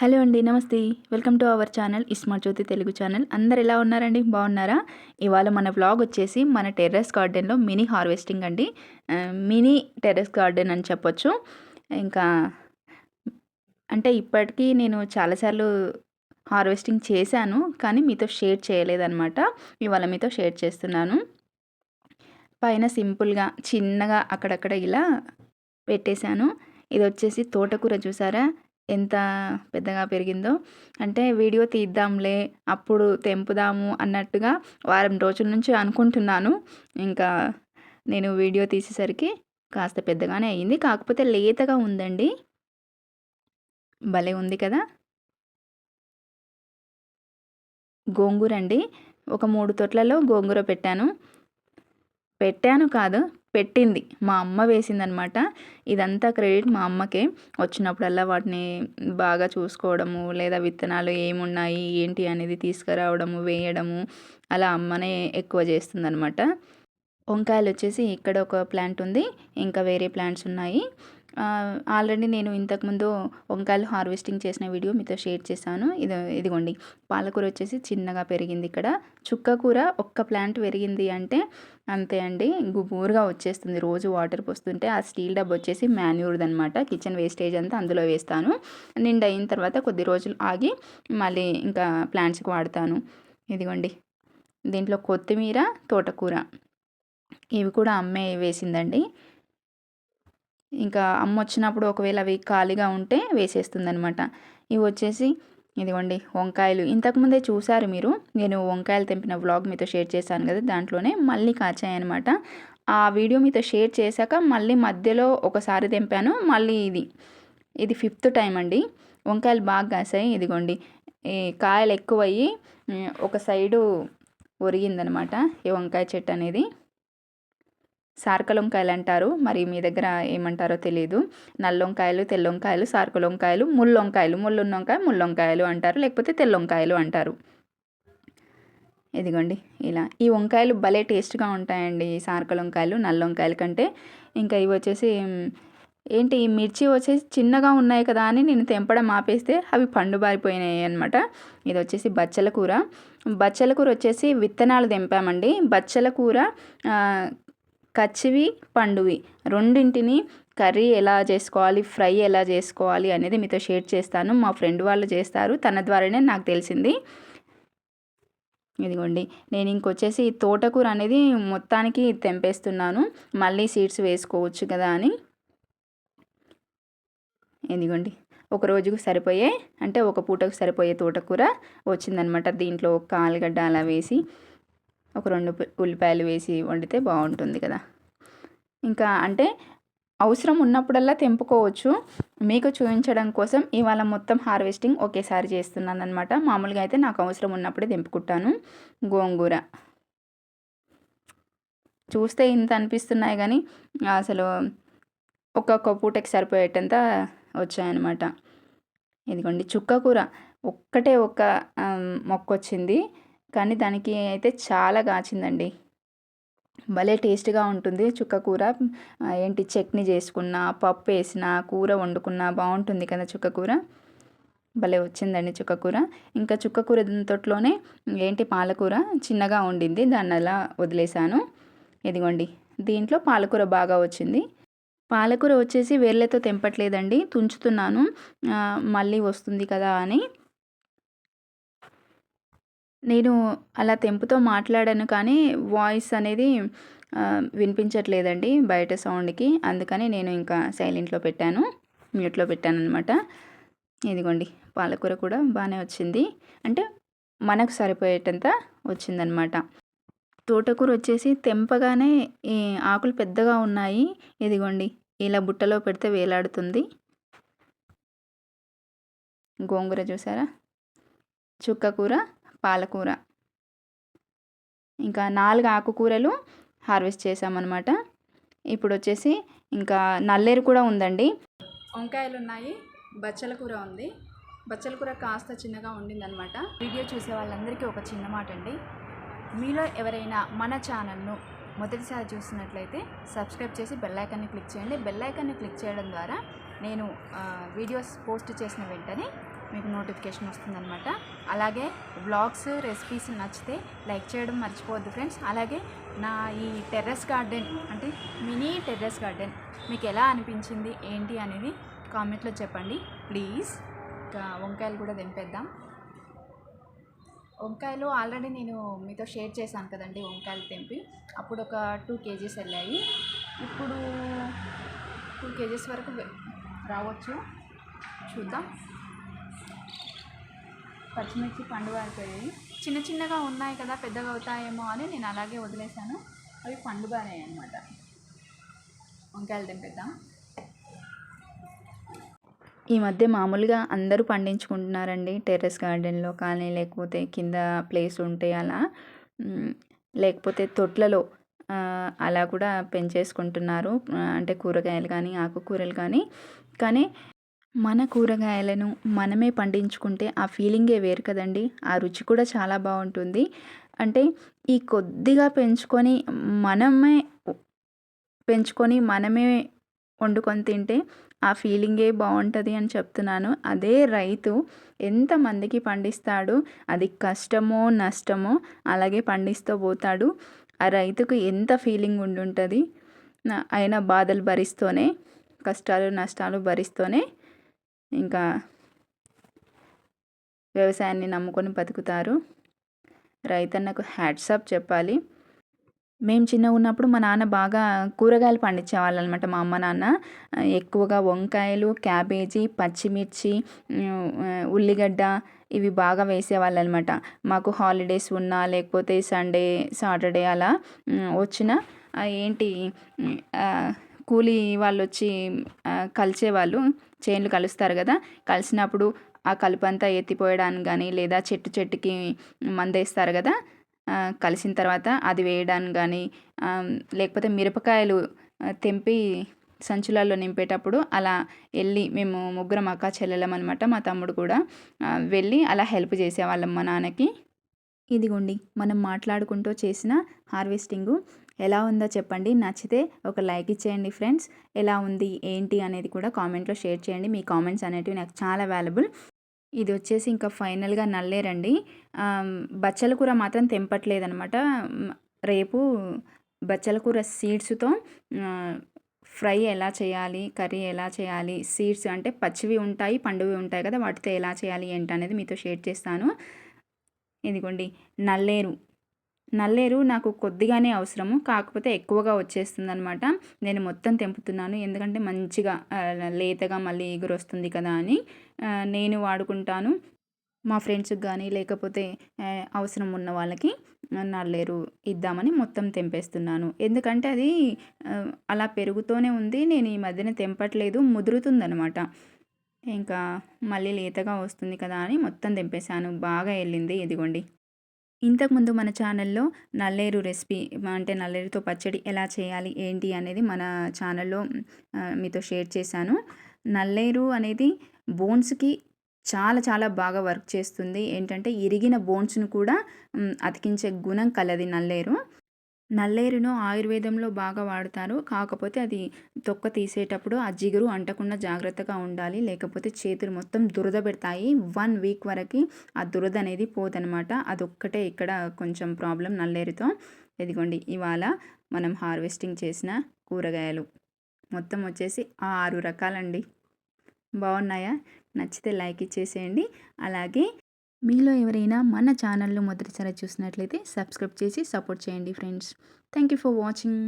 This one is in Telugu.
హలో అండి నమస్తే. Welcome to our channel iSmart Jyothi Telugu channel. అందరు ఎలా ఉన్నారండి? బాగున్నారా? ఇవాళ మన వ్లాగ్ వచ్చేసి మన టెర్రస్ గార్డెన్లో మినీ హార్వెస్టింగ్ అండి. మినీ టెర్రస్ గార్డెన్ అని చెప్పొచ్చు. ఇంకా అంటే ఇప్పటికీ నేను చాలాసార్లు హార్వెస్టింగ్ చేశాను కానీ మీతో షేర్ చేయలేదన్నమాట. ఇవాళ మీతో షేర్ చేస్తున్నాను. పైన సింపుల్గా చిన్నగా అక్కడక్కడ ఇలా పెట్టేశాను. ఇది వచ్చేసి తోటకూర చూసారా? ఎంత పెద్దగా పెరిగిందో. అంటే వీడియో తీద్దాంలే అప్పుడు తెంపుదాము అన్నట్టుగా వారం రోజుల నుంచి అనుకుంటున్నాను. ఇంకా నేను వీడియో తీసేసరికి కాస్త పెద్దగానే అయ్యింది. కాకపోతే లేతగా ఉందండి. భలే ఉంది కదా. గోంగూర అండి. ఒక మూడు తొట్లలో గోంగూర పెట్టాను. పెట్టాను కాదు పెట్టింది. మా అమ్మ వేసిందనమాట ఇదంతా క్రెడిట్ మా అమ్మకే. వచ్చినప్పుడల్లా వాటిని బాగా చూసుకోవడము లేదా విత్తనాలు ఏమున్నాయి ఏంటి అనేది తీసుకురావడము వేయడము అలా అమ్మనే ఎక్కువ చేస్తుందనమాట వంకాయలు వచ్చేసి ఇక్కడ ఒక ప్లాంట్ ఉంది ఇంకా వేరే ప్లాంట్స్ ఉన్నాయి. ఆల్రెడీ నేను ఇంతకుముందు వంకాయలు హార్వెస్టింగ్ చేసిన వీడియో మీతో షేర్ చేశాను. ఇది ఇదిగోండి. పాలకూర వచ్చేసి చిన్నగా పెరిగింది ఇక్కడ. చుక్క కూర ఒక్క ప్లాంట్ పెరిగింది అంటే అంతే అండి. గుబూరుగా వచ్చేస్తుంది. రోజు వాటర్ పోస్తుంటే ఆ స్టీల్ డబ్బు వచ్చేసి మాన్యూర్ది అనమాట కిచెన్ వేస్టేజ్ అంతా అందులో వేస్తాను. నిండా అయిన తర్వాత కొద్ది రోజులు ఆగి మళ్ళీ ఇంకా ప్లాంట్స్కి వాడతాను. ఇదిగోండి. దీంట్లో కొత్తిమీర తోటకూర. ఇవి కూడా అమ్మే వేసిందండి. ఇంకా అమ్మ వచ్చినప్పుడు ఒకవేళ అవి ఖాళీగా ఉంటే వేసేస్తుంది అనమాట ఇవి వచ్చేసి ఇదిగోండి వంకాయలు. ఇంతకుముందే చూసారు మీరు నేను వంకాయలు తెంపిన వ్లాగ్ మీతో షేర్ చేశాను కదా దాంట్లోనే మళ్ళీ కాచాయన్నమాట. ఆ వీడియో మీతో షేర్ చేశాక మళ్ళీ మధ్యలో ఒకసారి తెంపాను మళ్ళీ ఇది. ఇది ఫిఫ్త్ టైం అండి. వంకాయలు బాగా కాసాయి ఇదిగోండి. ఈ కాయలు ఎక్కువయ్యి ఒక సైడు ఒరిగిందనమాట ఈ వంకాయ చెట్టు అనేది. సార్కలొంకాయలు అంటారు మరి మీ దగ్గర ఏమంటారో తెలియదు నల్లొంకాయలు తెల్లొంకాయలు సార్కలొంకాయలు ముల్లొంకాయలు ముళ్ళున్నొంకాయ ముల్లొంకాయలు అంటారు. లేకపోతే తెల్లొంకాయలు అంటారు. ఇదిగోండి ఇలా. ఈ వంకాయలు భలే టేస్ట్గా ఉంటాయండి సార్కల వంకాయలు నల్ల వంకాయల కంటే. ఇంకా ఇవి వచ్చేసి ఏంటి ఈ మిర్చి వచ్చేసి చిన్నగా ఉన్నాయి కదా అని నేను తెంపడం ఆపేస్తే అవి పండు బారిపోయినాయి అనమాట ఇది వచ్చేసి బచ్చల కూర. బచ్చల కూర వచ్చేసి విత్తనాలు తెంపామండి. బచ్చల కూర కచ్చివి పండువి. రెండింటిని కర్రీ ఎలా చేసుకోవాలి ఫ్రై ఎలా చేసుకోవాలి అనేది మీతో షేర్ చేస్తాను. మా ఫ్రెండ్ వాళ్ళు చేస్తారు. తన ద్వారానే నాకు తెలిసింది. ఇదిగోండి. నేను ఇంకొచ్చేసి తోటకూర అనేది మొత్తానికి తెంపేస్తున్నాను. మళ్ళీ సీడ్స్ వేసుకోవచ్చు కదా అని. ఇదిగోండి. ఒక రోజుకు సరిపోయే అంటే ఒక పూటకు సరిపోయే తోటకూర వచ్చిందనమాట. దీంట్లో ఒక ఆలుగడ్డ అలా వేసి ఒక రెండు ఉల్లిపాయలు వేసి వండితే బాగుంటుంది కదా. ఇంకా అంటే అవసరం ఉన్నప్పుడల్లా తెంపుకోవచ్చు. మీకు చూపించడం కోసం ఇవాళ మొత్తం హార్వెస్టింగ్ ఒకేసారి చేస్తున్నాను అనమాట మామూలుగా అయితే నాకు అవసరం ఉన్నప్పుడే తెంపుకుంటాను. గోంగూర. చూస్తే ఇంత అనిపిస్తున్నాయి కానీ అసలు ఒక్కొక్క పూటకి సరిపోయేటంత వచ్చాయన్నమాట. ఇదిగోండి చుక్క కూర. ఒక్కటే ఒక్క మొక్క వచ్చింది కానీ దానికి అయితే చాలా కాచిందండి. భలే టేస్ట్గా ఉంటుంది చుక్క కూర. ఏంటి చట్నీ చేసుకున్న పప్పు వేసిన కూర వండుకున్న బాగుంటుంది కదా చుక్క కూర. భలే వచ్చిందండి చుక్క కూర. ఇంకా చుక్క కూర తోటలోనే ఏంటి పాలకూర చిన్నగా ఉండింది. దాన్ని అలా వదిలేశాను. ఇదిగోండి దీంట్లో పాలకూర బాగా వచ్చింది. పాలకూర వచ్చేసి వేర్లతో తెంపట్లేదండి. తుంచుతున్నాను. మళ్ళీ వస్తుంది కదా అని. నేను అలా తెంపుతో మాట్లాడాను కానీ వాయిస్ అనేది వినిపించట్లేదండి బయట సౌండ్కి. అందుకని నేను ఇంకా సైలెంట్లో పెట్టాను. మ్యూట్లో పెట్టాను అనమాట ఇదిగోండి పాలకూర కూడా బాగానే వచ్చింది. అంటే మనకు సరిపోయేటంత వచ్చిందనమాట తోటకూర వచ్చేసి తెంపగానే ఈ ఆకులు పెద్దగా ఉన్నాయి. ఇదిగోండి ఇలా బుట్టలో పెడితే వేలాడుతుంది. గోంగూర చూసారా? చుక్క కూర. పాలకూర. ఇంకా నాలుగు ఆకుకూరలు హార్వెస్ట్ చేసామన్నమాట ఇప్పుడు వచ్చేసి ఇంకా నల్లేరు కూడా ఉందండి. వంకాయలు ఉన్నాయి బచ్చల కూర ఉంది. బచ్చల కూర కాస్త చిన్నగా ఉండిందనమాట వీడియో చూసే వాళ్ళందరికీ ఒక చిన్న మాట అండి మీలో ఎవరైనా మన ఛానల్ను మొదటిసారి చూసినట్లయితే సబ్స్క్రైబ్ చేసి బెల్లైకాన్ని క్లిక్ చేయండి. బెల్లైకాన్ని క్లిక్ చేయడం ద్వారా నేను వీడియోస్ పోస్ట్ చేసిన వెంటనే మీకు నోటిఫికేషన్ వస్తుందన్నమాట. అలాగే బ్లాగ్స్ రెసిపీస్ నచ్చితే లైక్ చేయడం మర్చిపోవద్దు ఫ్రెండ్స్ అలాగే నా ఈ టెర్రస్ గార్డెన్ అంటే మినీ టెర్రస్ గార్డెన్ మీకు ఎలా అనిపించింది ఏంటి అనేది కామెంట్లో చెప్పండి. ప్లీజ్ ఇంకా వంకాయలు కూడా తెంపేద్దాం. వంకాయలు ఆల్రెడీ నేను మీతో షేర్ చేశాను కదండి వంకాయలు తెంపి. అప్పుడు ఒక టూ కేజీస్ వెళ్ళాయి. ఇప్పుడు టూ కేజీస్ వరకు రావచ్చు. చూద్దాం. పచ్చిమిర్చి పండుగ అయిపోయాయి చిన్న చిన్నగా ఉన్నాయి కదా పెద్దగా అవుతాయేమో అని నేను అలాగే వదిలేశాను. అవి పండుగనే అనమాట వంకాయలు తెంపేద్దాం. ఈ మధ్య మామూలుగా అందరూ పండించుకుంటున్నారండి టెర్రస్ గార్డెన్లో కానీ లేకపోతే కింద ప్లేస్ ఉంటే అలా. లేకపోతే తొట్లలో అలా కూడా పెంచేసుకుంటున్నారు. అంటే కూరగాయలు కానీ ఆకుకూరలు కానీ. కానీ మన కూరగాయలను మనమే పండించుకుంటే ఆ ఫీలింగే వేరు కదండి. ఆ రుచి కూడా చాలా బాగుంటుంది. అంటే ఈ కొద్దిగా పెంచుకొని మనమే పెంచుకొని మనమే వండుకొని తింటే ఆ ఫీలింగే బాగుంటుంది అని చెప్తున్నాను. అదే రైతు ఎంతమందికి పండిస్తాడు అది కష్టమో నష్టమో అలాగే పండిస్తూ పోతాడు. ఆ రైతుకు ఎంత ఫీలింగ్ ఉండుంటుంది? ఆయన అయినా బాధలు భరిస్తూనే కష్టాలు నష్టాలు భరిస్తూనే ఇంకా వ్యవసాయాన్ని నమ్ముకొని బతుకుతారు. రైతన్నకు హ్యాట్సప్ చెప్పాలి. మేము చిన్నగా ఉన్నప్పుడు మా నాన్న బాగా కూరగాయలు పండించేవాళ్ళు అనమాట మా అమ్మ నాన్న ఎక్కువగా వంకాయలు క్యాబేజీ పచ్చిమిర్చి ఉల్లిగడ్డ ఇవి బాగా వేసేవాళ్ళు అనమాట మాకు హాలిడేస్ ఉన్నా లేకపోతే సండే సాటర్డే అలా వచ్చిన ఏంటి కూలీ వాళ్ళు వచ్చి కలిసేవాళ్ళు చేన్లు కలుస్తారు కదా. కలిసినప్పుడు ఆ కలుపంతా ఎత్తిపోయడానికి కానీ లేదా చెట్టు చెట్టుకి మందేస్తారు కదా. కలిసిన తర్వాత అది వేయడానికి కానీ లేకపోతే మిరపకాయలు తెంపి సంచులలో నింపేటప్పుడు అలా వెళ్ళి మేము ముగ్గురం అక్క చెల్లెలం అనమాట మా తమ్ముడు కూడా వెళ్ళి అలా హెల్ప్ చేసేవాళ్ళం మా నాన్నకి. ఇదిగోండి మనం మాట్లాడుకుంటూ చేసిన హార్వెస్టింగు. ఎలా ఉందో చెప్పండి. నచ్చితే ఒక లైక్ ఇచ్చేయండి ఫ్రెండ్స్. ఎలా ఉంది? ఏంటి? అనేది కూడా కామెంట్లో షేర్ చేయండి. మీ కామెంట్స్ అనేటివి నాకు చాలా వాల్యుబుల్. ఇది వచ్చేసి ఇంకా ఫైనల్గా నల్లేరండి. బచ్చల కూర మాత్రం తెంపట్లేదనమాట రేపు బచ్చల కూర సీడ్స్తో ఫ్రై ఎలా చేయాలి? కర్రీ ఎలా చేయాలి? సీడ్స్ అంటే పచ్చివి ఉంటాయి పండువి ఉంటాయి కదా వాటితో ఎలా చేయాలి? ఏంటి అనేది మీతో షేర్ చేస్తాను. ఇదిగోండి. నల్లేరు. నల్లేరు నాకు కొద్దిగానే అవసరము. కాకపోతే ఎక్కువగా వచ్చేస్తుంది అనమాట నేను మొత్తం తెంపుతున్నాను. ఎందుకంటే మంచిగా లేతగా మళ్ళీ ఎగురు వస్తుంది కదా అని నేను వాడుకుంటాను. మా ఫ్రెండ్స్కి కానీ లేకపోతే అవసరం ఉన్న వాళ్ళకి నల్లేరు ఇద్దామని మొత్తం తెంపేస్తున్నాను. ఎందుకంటే అది అలా పెరుగుతూనే ఉంది. నేను ఈ మధ్యన తెంపట్లేదు. ముదురుతుందనమాట ఇంకా మళ్ళీ లేతగా వస్తుంది కదా అని మొత్తం తెంపేశాను. బాగా వెళ్ళింది. ఇదిగోండి. ఇంతకుముందు మన ఛానల్లో నల్లేరు రెసిపీ అంటే నల్లేరుతో పచ్చడి ఎలా చేయాలి ఏంటి అనేది మన ఛానల్లో మీతో షేర్ చేశాను. నల్లేరు అనేది బోన్స్కి చాలా చాలా బాగా వర్క్ చేస్తుంది. ఏంటంటే ఇరిగిన బోన్స్ను కూడా అతికించే గుణం కలది నల్లేరు. నల్లేరును ఆయుర్వేదంలో బాగా వాడతారు. కాకపోతే అది తొక్క తీసేటప్పుడు ఆ జిగురు అంటకుండా జాగ్రత్తగా ఉండాలి. లేకపోతే చేతులు మొత్తం దురద పెడతాయి. వన్ వీక్ వరకు ఆ దురద అనేది పోదనమాట అదొక్కటే ఇక్కడ కొంచెం ప్రాబ్లం నల్లేరుతో. ఇదిగోండి ఇవాళ మనం హార్వెస్టింగ్ చేసిన కూరగాయలు. మొత్తం వచ్చేసి ఆరు రకాలండి. బాగున్నాయా? నచ్చితే లైక్ ఇచ్చేసేయండి. అలాగే మీలో ఎవరైనా మన ఛానల్ను మొదటిసారి చూసినట్లయితే సబ్స్క్రైబ్ చేసి సపోర్ట్ చేయండి friends. Thank you for watching.